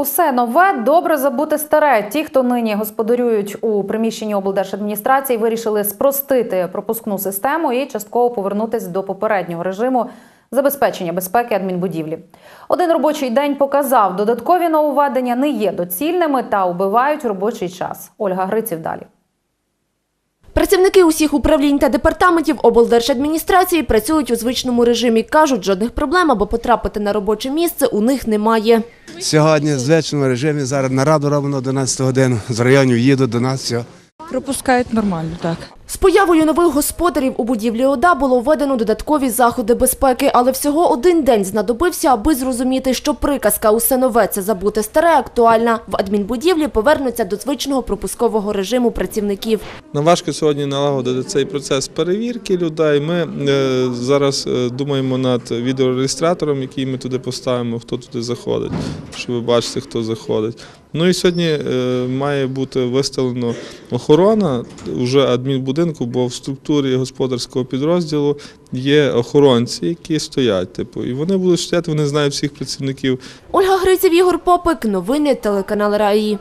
Усе нове добре забути старе. Ті, хто нині господарюють у приміщенні облдержадміністрації, вирішили спростити пропускну систему і частково повернутися до попереднього режиму забезпечення безпеки адмінбудівлі. Один робочий день показав, додаткові нововведення не є доцільними та убивають робочий час. Ольга Гриців далі. Працівники усіх управлінь та департаментів облдержадміністрації працюють у звичному режимі. Кажуть, жодних проблем, аби потрапити на робоче місце у них немає. Сьогодні в звичному режимі зараз нараду робимо на 11 годину. З районів їду до нас. Все. Пропускають нормально, так. З появою нових господарів у будівлі ОДА було введено додаткові заходи безпеки, але всього один день знадобився, аби зрозуміти, що приказка «Усе нове – це забути старе» актуальна. В адмінбудівлі повернуться до звичного пропускового режиму працівників. Нам важко сьогодні налагодити цей процес перевірки людей. Ми е, зараз е, думаємо над відеореєстратором, який ми туди поставимо, хто туди заходить, щоб ви бачите, хто заходить. Ну і сьогодні е, має бути виставлено охорона вже адмінбудинку, бо в структурі господарського підрозділу є охоронці, які стоять. Типу, і вони будуть стояти, вони знають всіх працівників Ольга Гриців, Ігор Попик. Новини телеканал РАІ.